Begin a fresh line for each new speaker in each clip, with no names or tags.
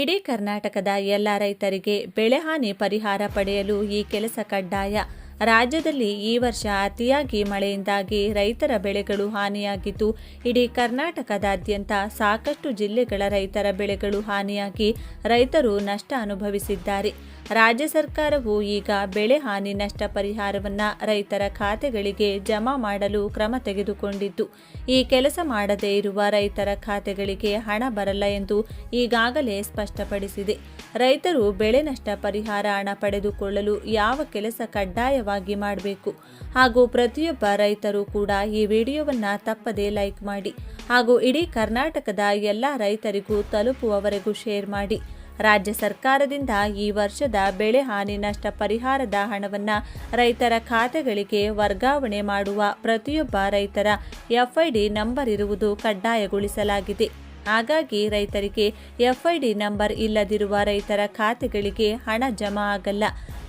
ಇಡೀ ಕರ್ನಾಟಕದ ಎಲ್ಲ ರೈತರಿಗೆ ಬೆಳೆಹಾನಿ ಪರಿಹಾರ ಪಡೆಯಲು ಈ ಕೆಲಸ ಕಡ್ಡಾಯ. ರಾಜ್ಯದಲ್ಲಿ ಈ ವರ್ಷ ಅತಿಯಾಗಿ ಮಳೆಯಿಂದಾಗಿ ರೈತರ ಬೆಳೆಗಳು ಹಾನಿಯಾಗಿದ್ದು, ಇಡೀ ಕರ್ನಾಟಕದಾದ್ಯಂತ ಸಾಕಷ್ಟು ಜಿಲ್ಲೆಗಳ ರೈತರ ಬೆಳೆಗಳು ಹಾನಿಯಾಗಿ ರೈತರು ನಷ್ಟ ಅನುಭವಿಸಿದ್ದಾರೆ. ರಾಜ್ಯ ಸರ್ಕಾರವು ಈಗ ಬೆಳೆ ಹಾನಿ ನಷ್ಟ ಪರಿಹಾರವನ್ನು ರೈತರ ಖಾತೆಗಳಿಗೆ ಜಮಾ ಮಾಡಲು ಕ್ರಮ ತೆಗೆದುಕೊಂಡಿದ್ದು, ಈ ಕೆಲಸ ಮಾಡದೇ ಇರುವ ರೈತರ ಖಾತೆಗಳಿಗೆ ಹಣ ಬರಲ್ಲ ಎಂದು ಈಗಾಗಲೇ ಸ್ಪಷ್ಟಪಡಿಸಿದೆ. ರೈತರು ಬೆಳೆ ನಷ್ಟ ಪರಿಹಾರ ಹಣ ಪಡೆದುಕೊಳ್ಳಲು ಯಾವ ಕೆಲಸ ಕಡ್ಡಾಯವಾಗಿ ಮಾಡಬೇಕು? ಹಾಗೂ ಪ್ರತಿಯೊಬ್ಬ ರೈತರು ಕೂಡ ಈ ವಿಡಿಯೋವನ್ನು ತಪ್ಪದೇ ಲೈಕ್ ಮಾಡಿ ಹಾಗೂ ಇಡೀ ಕರ್ನಾಟಕದ ಎಲ್ಲ ರೈತರಿಗೂ ತಲುಪುವವರೆಗೂ ಶೇರ್ ಮಾಡಿ. ರಾಜ್ಯ ಸರ್ಕಾರದಿಂದ ಈ ವರ್ಷದ ಬೆಳೆ ಹಾನಿ ನಷ್ಟ ಪರಿಹಾರದ ಹಣವನ್ನು ರೈತರ ಖಾತೆಗಳಿಗೆ ವರ್ಗಾವಣೆ ಮಾಡುವ ಪ್ರತಿಯೊಬ್ಬ ರೈತರ ಎಫ್ಐಡಿ ನಂಬರ್ ಇರುವುದು ಕಡ್ಡಾಯಗೊಳಿಸಲಾಗಿದೆ. ಹಾಗಾಗಿ ರೈತರಿಗೆ ಎಫ್ಐಡಿ ನಂಬರ್ ಇಲ್ಲದಿರುವ ರೈತರ ಖಾತೆಗಳಿಗೆ ಹಣ ಜಮಾ ಆಗಲ್ಲ.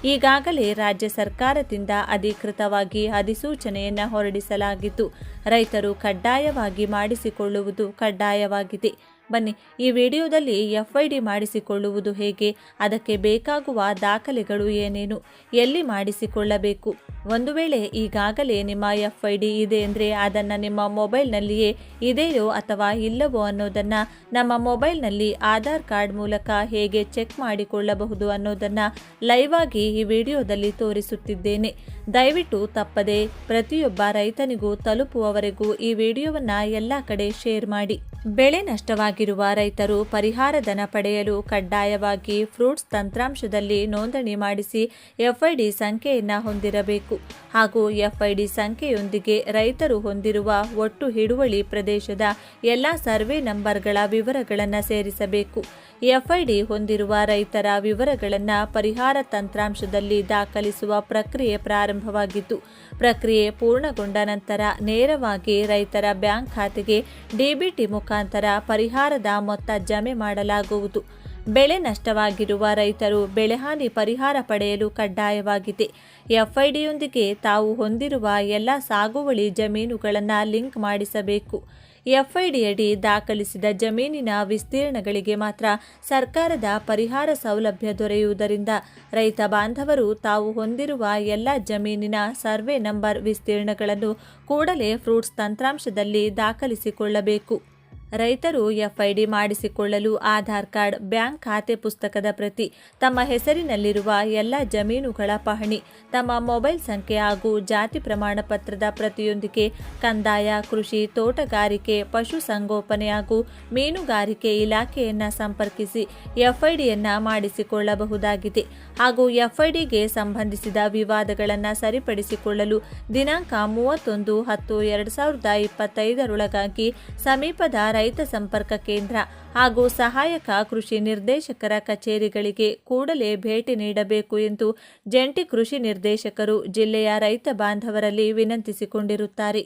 ಈಗಾಗಲೇ ರಾಜ್ಯ ಸರ್ಕಾರದಿಂದ ಅಧಿಕೃತವಾಗಿ ಅಧಿಸೂಚನೆಯನ್ನು ಹೊರಡಿಸಲಾಗಿದ್ದು, ರೈತರು ಕಡ್ಡಾಯವಾಗಿ ಮಾಡಿಸಿಕೊಳ್ಳುವುದು ಕಡ್ಡಾಯವಾಗಿದೆ. ಬನ್ನಿ, ಈ ವಿಡಿಯೋದಲ್ಲಿ ಎಫ್ ಐ ಡಿ ಮಾಡಿಸಿಕೊಳ್ಳುವುದು ಹೇಗೆ? ಅದಕ್ಕೆ ಬೇಕಾಗುವ ದಾಖಲೆಗಳು ಏನೇನು? ಎಲ್ಲಿ ಮಾಡಿಸಿಕೊಳ್ಳಬೇಕು? ಒಂದು ವೇಳೆ ಈಗಾಗಲೇ ನಿಮ್ಮ ಎಫ್ ಐ ಡಿ ಇದೆ ಅಂದರೆ ಅದನ್ನು ನಿಮ್ಮ ಮೊಬೈಲ್ನಲ್ಲಿಯೇ ಇದೆಯೋ ಅಥವಾ ಇಲ್ಲವೋ ಅನ್ನೋದನ್ನು ನಮ್ಮ ಮೊಬೈಲ್ನಲ್ಲಿ ಆಧಾರ್ ಕಾರ್ಡ್ ಮೂಲಕ ಹೇಗೆ ಚೆಕ್ ಮಾಡಿಕೊಳ್ಳಬಹುದು ಅನ್ನೋದನ್ನು ಲೈವ್ ಆಗಿ ಈ ವಿಡಿಯೋದಲ್ಲಿ ತೋರಿಸುತ್ತಿದ್ದೇನೆ. ದಯವಿಟ್ಟು ತಪ್ಪದೆ ಪ್ರತಿಯೊಬ್ಬ ರೈತನಿಗೂ ತಲುಪುವವರೆಗೂ ಈ ವಿಡಿಯೋವನ್ನು ಎಲ್ಲ ಕಡೆ ಶೇರ್ ಮಾಡಿ. ಬೆಳೆ ನಷ್ಟವಾಗಿರುವ ರೈತರು ಪರಿಹಾರಧನ ಪಡೆಯಲು ಕಡ್ಡಾಯವಾಗಿ ಫ್ರೂಟ್ಸ್ ತಂತ್ರಾಂಶದಲ್ಲಿ ನೋಂದಣಿ ಮಾಡಿಸಿ ಎಫ್ಐಡಿ ಸಂಖ್ಯೆಯನ್ನು ಹೊಂದಿರಬೇಕು. ಹಾಗೂ ಎಫ್ಐಡಿ ಸಂಖ್ಯೆಯೊಂದಿಗೆ ರೈತರು ಹೊಂದಿರುವ ಒಟ್ಟು ಹಿಡುವಳಿ ಪ್ರದೇಶದ ಎಲ್ಲ ಸರ್ವೆ ನಂಬರ್ಗಳ ವಿವರಗಳನ್ನು ಸೇರಿಸಬೇಕು. ಎಫ್ಐಡಿ ಹೊಂದಿರುವ ರೈತರ ವಿವರಗಳನ್ನು ಪರಿಹಾರ ತಂತ್ರಾಂಶದಲ್ಲಿ ದಾಖಲಿಸುವ ಪ್ರಕ್ರಿಯೆ ಪ್ರಾರಂಭವಾಗಿತ್ತು. ಪ್ರಕ್ರಿಯೆ ಪೂರ್ಣಗೊಂಡ ನಂತರ ನೇರವಾಗಿ ರೈತರ ಬ್ಯಾಂಕ್ ಖಾತೆಗೆ ಡಿಬಿಟಿ ಮುಖಾಂತರ ಪರಿಹಾರದ ಮೊತ್ತ ಜಮೆ ಮಾಡಲಾಗುವುದು. ಬೆಳೆ ನಷ್ಟವಾಗಿರುವ ರೈತರು ಬೆಳೆಹಾನಿ ಪರಿಹಾರ ಪಡೆಯಲು ಕಡ್ಡಾಯವಾಗಿದೆ. ಎಫ್ಐಡಿಯೊಂದಿಗೆ ತಾವು ಹೊಂದಿರುವ ಎಲ್ಲ ಸಾಗುವಳಿ ಜಮೀನುಗಳನ್ನು ಲಿಂಕ್ ಮಾಡಿಸಬೇಕು. ಎಫ್ಐಡಿಯಡಿ ದಾಖಲಿಸಿದ ಜಮೀನಿನ ವಿಸ್ತೀರ್ಣಗಳಿಗೆ ಮಾತ್ರ ಸರ್ಕಾರದ ಪರಿಹಾರ ಸೌಲಭ್ಯ ದೊರೆಯುವುದರಿಂದ ರೈತ ಬಾಂಧವರು ತಾವು ಹೊಂದಿರುವ ಎಲ್ಲ ಜಮೀನಿನ ಸರ್ವೆ ನಂಬರ್ ವಿಸ್ತೀರ್ಣಗಳನ್ನು ಕೂಡಲೇ ಫ್ರೂಟ್ಸ್ ತಂತ್ರಾಂಶದಲ್ಲಿ ದಾಖಲಿಸಿಕೊಳ್ಳಬೇಕು. ರೈತರು ಎಫ್ಐಡಿ ಮಾಡಿಸಿಕೊಳ್ಳಲು ಆಧಾರ್ ಕಾರ್ಡ್, ಬ್ಯಾಂಕ್ ಖಾತೆ ಪುಸ್ತಕದ ಪ್ರತಿ, ತಮ್ಮ ಹೆಸರಿನಲ್ಲಿರುವ ಎಲ್ಲ ಜಮೀನುಗಳ ಪಹಣಿ, ತಮ್ಮ ಮೊಬೈಲ್ ಸಂಖ್ಯೆ ಹಾಗೂ ಜಾತಿ ಪ್ರಮಾಣ ಪತ್ರದ ಪ್ರತಿಯೊಂದಿಗೆ ಕಂದಾಯ, ಕೃಷಿ, ತೋಟಗಾರಿಕೆ ಪಶುಸಂಗೋಪನೆ ಹಾಗೂ ಮೀನುಗಾರಿಕೆ ಇಲಾಖೆಯನ್ನು ಸಂಪರ್ಕಿಸಿ ಎಫ್ಐಡಿಯನ್ನು ಮಾಡಿಸಿಕೊಳ್ಳಬಹುದಾಗಿದೆ. ಹಾಗೂ ಎಫ್ಐಡಿಗೆ ಸಂಬಂಧಿಸಿದ ವಿವಾದಗಳನ್ನು ಸರಿಪಡಿಸಿಕೊಳ್ಳಲು ದಿನಾಂಕ ಮೂವತ್ತೊಂದು ಹತ್ತು ಎರಡು ಸಾವಿರದ ಇಪ್ಪತ್ತೈದರೊಳಗಾಗಿ ಸಮೀಪದ ರೈತ ಸಂಪರ್ಕ ಕೇಂದ್ರ ಹಾಗೂ ಸಹಾಯಕ ಕೃಷಿ ನಿರ್ದೇಶಕರ ಕಚೇರಿಗಳಿಗೆ ಕೂಡಲೇ ಭೇಟಿ ನೀಡಬೇಕು ಎಂದು ಜಂಟಿ ಕೃಷಿ ನಿರ್ದೇಶಕರು ಜಿಲ್ಲೆಯ ರೈತ ಬಾಂಧವರಲ್ಲಿ ವಿನಂತಿಸಿಕೊಂಡಿರುತ್ತಾರೆ.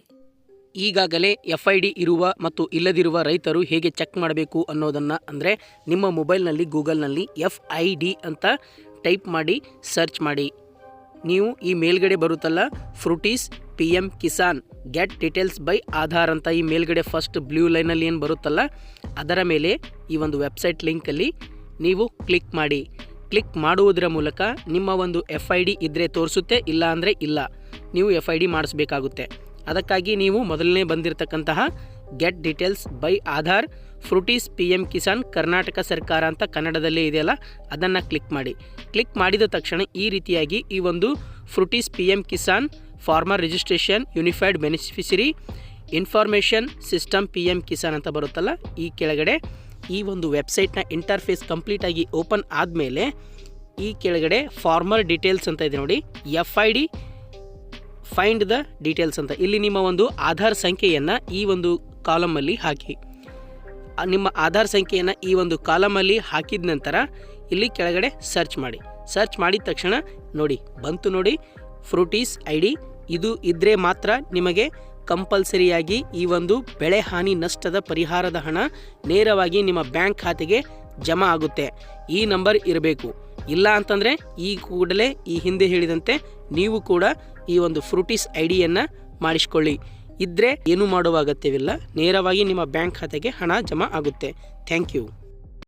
ಈಗಾಗಲೇ ಎಫ್ ಇರುವ ಮತ್ತು ಇಲ್ಲದಿರುವ ರೈತರು ಹೇಗೆ ಚೆಕ್ ಮಾಡಬೇಕು ಅನ್ನೋದನ್ನು ಅಂದರೆ ನಿಮ್ಮ ಮೊಬೈಲ್ನಲ್ಲಿ ಗೂಗಲ್ನಲ್ಲಿ ಎಫ್ ಐ ಡಿ ಅಂತ ಟೈಪ್ ಮಾಡಿ ಸರ್ಚ್ ಮಾಡಿ. ನೀವು ಈ ಮೇಲ್ಗಡೆ ಬರುತ್ತಲ್ಲ fruits P M Kisan. Get details by Aadhaar ಅಂತ ಈ ಮೇಲ್ಗಡೆ ಫಸ್ಟ್ ಬ್ಲೂ ಲೈನಲ್ಲಿ ಏನು ಬರುತ್ತಲ್ಲ, ಅದರ ಮೇಲೆ ಈ ಒಂದು ವೆಬ್ಸೈಟ್ ಲಿಂಕಲ್ಲಿ ನೀವು ಕ್ಲಿಕ್ ಮಾಡಿ. ಕ್ಲಿಕ್ ಮಾಡುವುದರ ಮೂಲಕ ನಿಮ್ಮ ಒಂದು ಎಫ್ ಐ ಡಿ ಇದ್ದರೆ ತೋರಿಸುತ್ತೆ, ಇಲ್ಲ ಅಂದರೆ ಇಲ್ಲ. ನೀವು ಎಫ್ ಐ ಡಿ ಮಾಡಿಸ್ಬೇಕಾಗುತ್ತೆ. ಅದಕ್ಕಾಗಿ ನೀವು ಮೊದಲನೇ ಬಂದಿರತಕ್ಕಂತಹ get details by Aadhaar fruits P M Kisan Karnataka ಸರ್ಕಾರ ಅಂತ ಕನ್ನಡದಲ್ಲೇ ಇದೆಯಲ್ಲ, ಅದನ್ನು ಕ್ಲಿಕ್ ಮಾಡಿ. ಕ್ಲಿಕ್ ಮಾಡಿದ ತಕ್ಷಣ ಈ ರೀತಿಯಾಗಿ ಈ ಒಂದು fruits P M Kisan farmer registration unified beneficiary information system P M Kisan ಅಂತ ಬರುತ್ತಲ್ಲ, ಈ ಕೆಳಗಡೆ ಈ ಒಂದು ವೆಬ್ಸೈಟ್ನ ಇಂಟರ್ಫೇಸ್ ಕಂಪ್ಲೀಟಾಗಿ ಓಪನ್ ಆದಮೇಲೆ ಈ ಕೆಳಗಡೆ ಫಾರ್ಮರ್ ಡೀಟೇಲ್ಸ್ ಅಂತ ಇದೆ ನೋಡಿ, F I D find the details ಅಂತ. ಇಲ್ಲಿ ನಿಮ್ಮ ಒಂದು ಆಧಾರ್ ಸಂಖ್ಯೆಯನ್ನು ಈ ಒಂದು ಕಾಲಮಲ್ಲಿ ಹಾಕಿ. ನಿಮ್ಮ ಆಧಾರ್ ಸಂಖ್ಯೆಯನ್ನು ಈ ಒಂದು ಕಾಲಮಲ್ಲಿ ಹಾಕಿದ ನಂತರ ಇಲ್ಲಿ ಕೆಳಗಡೆ ಸರ್ಚ್ ಮಾಡಿ. ಸರ್ಚ್ ಮಾಡಿದ ತಕ್ಷಣ ನೋಡಿ, ಬಂತು ನೋಡಿ, ಫ್ರೂಟೀಸ್ ಐ ಡಿ ಇದು ಇದ್ದರೆ ಮಾತ್ರ ನಿಮಗೆ ಕಂಪಲ್ಸರಿಯಾಗಿ ಈ ಒಂದು ಬೆಳೆ ಹಾನಿ ನಷ್ಟದ ಪರಿಹಾರದ ಹಣ ನೇರವಾಗಿ ನಿಮ್ಮ ಬ್ಯಾಂಕ್ ಖಾತೆಗೆ ಜಮಾ ಆಗುತ್ತೆ. ಈ ನಂಬರ್ ಇರಬೇಕು. ಇಲ್ಲ ಅಂತಂದರೆ ಈ ಕೂಡಲೇ ಈ ಹಿಂದೆ ಹೇಳಿದಂತೆ ನೀವು ಕೂಡ ಈ ಒಂದು ಫ್ರೂಟೀಸ್ ಐ ಡಿಯನ್ನು ಮಾಡಿಸ್ಕೊಳ್ಳಿ. ಇದ್ದರೆ ಏನು ಮಾಡುವ ಅಗತ್ಯವಿಲ್ಲ. ನೇರವಾಗಿ ನಿಮ್ಮ ಬ್ಯಾಂಕ್ ಖಾತೆಗೆ ಹಣ ಜಮಾ ಆಗುತ್ತೆ. Thank you.